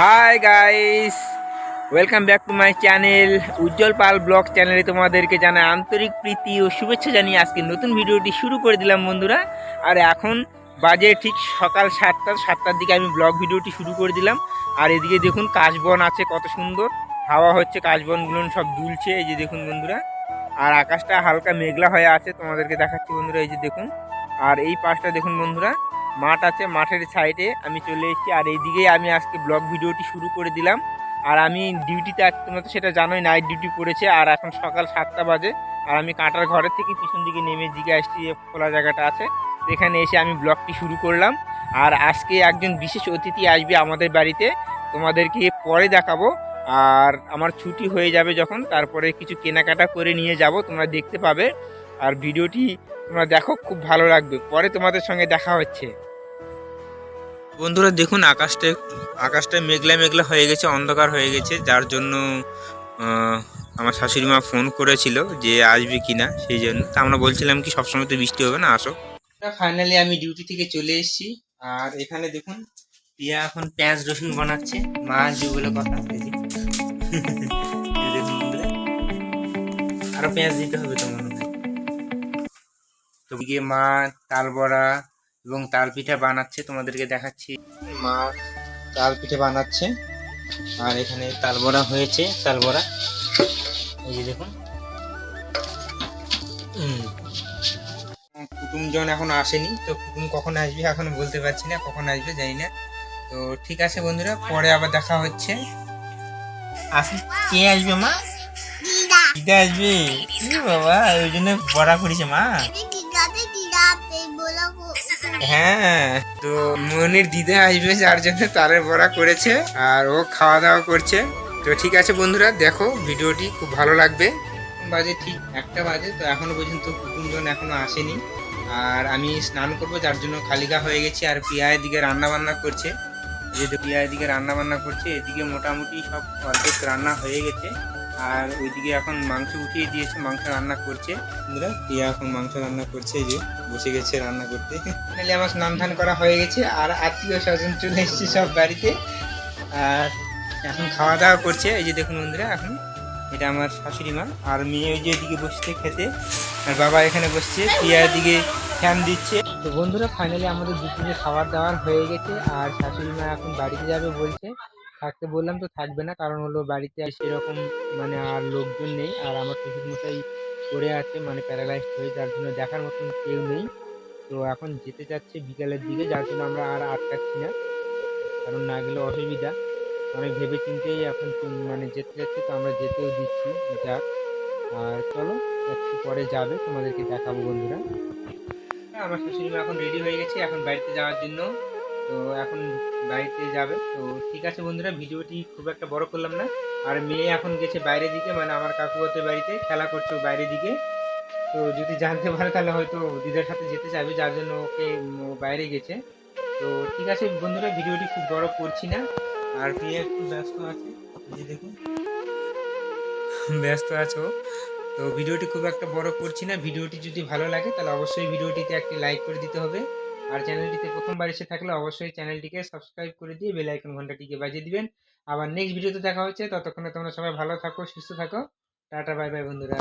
Hi guys welcome back to my channel Ujjwal Pal vlog চ্যানেলে তোমাদেরকে জানাই আন্তরিক প্রীতি ও শুভেচ্ছা জানিয়ে আজকে নতুন ভিডিওটি শুরু করে দিলাম, বন্ধুরা। আর এখন বাজে ঠিক সকাল সাতটা, সাতটার দিকে আমি ব্লগ ভিডিওটি শুরু করে দিলাম। আর এদিকে দেখুন কাশবন আছে, কত সুন্দর। হাওয়া হচ্ছে, কাশবনগুলো সব দুলছে, এই যে দেখুন বন্ধুরা। আর আকাশটা হালকা মেঘলা হয়ে আছে, তোমাদেরকে দেখাচ্ছি বন্ধুরা, এই যে দেখুন। আর এই পাশটা দেখুন বন্ধুরা মাঠ আছে, মাঠের সাইডে আমি চলে এসেছি। আর এইদিকেই আমি আজকে ব্লগ ভিডিওটি শুরু করে দিলাম। আর আমি ডিউটিতে তোমরা তো সেটা জানোই নাইট ডিউটি পড়েছে। আর এখন সকাল সাতটা বাজে। আর আমি কাঁটার ঘরের থেকে পিছন দিকে নেমে দিকে আসছি, যে খোলা জায়গাটা আছে। এখানে এসে আমি ব্লগটি শুরু করলাম। আর আজকে একজন বিশেষ অতিথি আসবে আমাদের বাড়িতে। তোমাদেরকে পরে দেখাবো। আর আমার ছুটি হয়ে যাবে যখন, তারপরে কিছু কেনাকাটা করে নিয়ে যাব, তোমরা দেখতে পাবে। আর ভিডিওটি তোমরা দেখো খুব ভালো লাগবে। পরে তোমাদের সঙ্গে দেখা হচ্ছে। বন্ধুরা দেখুন আকাশটা আকাশটা মেঘলা মেঘলা হয়ে গেছে অন্ধকার হয়ে গেছে যার জন্য আমার শাশুড়ি মা ফোন করেছিল যে আসবে কিনা সেই জন্য। তা আমরা বলছিলাম কি সবসময় তো বৃষ্টি হবে না আসো। ফাইনালি আমি ডিউটি থেকে চলে এসেছি। আর এখানে দেখুন প্রিয়া এখন পেঁয়াজ রসুন বানাচ্ছে। মা বলে কথা এই যে। এই দেখুন বন্ধুরা। আরও পেঁয়াজ দিতে হবে তো হয় মা তাল বড়া এবং তাল পিঠা বানাচ্ছে তোমাদেরকে দেখাচ্ছি। মা তাল পিঠে বানাচ্ছে আর এখানে তাল বড়া হয়েছে তাল বড়া। এই যে দেখুন। কুটুমজন এখন আসেনি তো কুটুম কখন আসবে এখন বলতে পারছি না কখন আসবে জানি না। তো ঠিক আছে বন্ধুরা পরে আবার দেখা হচ্ছে। আসি কে আসবে মা? দিদা আসবে। বাবা ওই জন্য বড়া করেছে মা। হ্যাঁ তো মনির দিদা আসবে যার জন্য তালের বড়া করেছে আর ও খাওয়া দাওয়া করছে। তো ঠিক আছে বন্ধুরা, দেখো ভিডিওটি খুব ভালো লাগবে। বাজে ঠিক একটা বাজে, তো এখনও পর্যন্ত কুটুমজন এখনও আসেনি। আর আমি স্নান করব, যার জন্য খালিকা হয়ে গেছি আর পিয়া এদিকে রান্না বান্না করছে যে পিয়া এদিকে রান্না বান্না করছে, এদিকে মোটামুটি সব অর্ধেক রান্না হয়ে গেছে। আর ওইদিকে এখন মাংস উঠিয়ে দিয়েছে, মাংস রান্না করছে। বন্ধুরা পিয়া এখন মাংস রান্না করছে যে বসে গেছে রান্না করতে। ফাইনালি আমার স্নান ধান করা হয়ে গেছে, আর আত্মীয় স্বজন চলে এসেছে সব বাড়িতে। আর এখন খাওয়া দাওয়া করছে, এই যে দেখুন বন্ধুরা এখন। এটা আমার শাশুড়ি মা, আর মেয়ে ওই যে এদিকে বসছে খেতে। আর বাবা এখানে বসছে পিয়ার দিকে ফ্যান দিচ্ছে। তো বন্ধুরা, ফাইনালি আমাদের দুপুরে খাবার দাবার হয়ে গেছে, আর শাশুড়ি মা এখন বাড়িতে যাবে বলছে। থাকতে বললাম তো থাকবে না। কারণ হলো বাড়িতে আর সেরকম মানে আর লোকজন নেই। আর আমার মশাই পড়ে আছে মানে প্যারালাইজড হয়ে যার জন্য দেখার মতন কেউ নেই। তো এখন যেতে চাচ্ছে বিকালের দিকে যার জন্য আমরা আর আটকাচ্ছি না। কারণ না গেলে অসুবিধা। অনেক ভেবে চিন্তেই এখন মানে যেতে যাচ্ছে তো আমরা যেতেও দিচ্ছি যাক। আর চলো একটু পরে যাবে তোমাদেরকে দেখাবো বন্ধুরা। হ্যাঁ, আমার শাশুড়ি এখন রেডি হয়ে গেছে এখন বাড়িতে যাওয়ার জন্য। তো এখন বাড়িতে যাবে। তো ঠিক আছে বন্ধুরা, ভিডিওটি খুব একটা বড় করলাম না। আর মেয়ে এখন গেছে বাইরের দিকে মানে আমার কাকুয়াতে বাড়িতে খেলা করছে ও বাইরের দিকে। তো যদি জানতে পারে তাহলে হয়তো দিদার সাথে যেতে চাইবে, যার জন্য ওকে বাইরে গেছে। তো ঠিক আছে বন্ধুরা, ভিডিওটি খুব বড় করছি না। আর প্রিয়া একটু ব্যস্ত আছে যে দেখুন। ব্যস্ত আছো তো ভিডিওটি খুব একটা বড় করছি না। ভিডিওটি যদি ভালো লাগে তাহলে অবশ্যই ভিডিওটিতে একটি লাইক করে দিতে হবে। আর চ্যানেলটিতে প্রথমবার এসে থাকলে অবশ্যই চ্যানেলটিকে সাবস্ক্রাইব করে দিয়ে বেল আইকন ঘন্টাটিকে বাজিয়ে দিবেন। আবার নেক্সট ভিডিওতে দেখা হচ্ছে। ততক্ষণে তোমরা সবাই ভালো থাকো, সুস্থ থাকো। টাটা, বাই বাই, বন্ধুরা।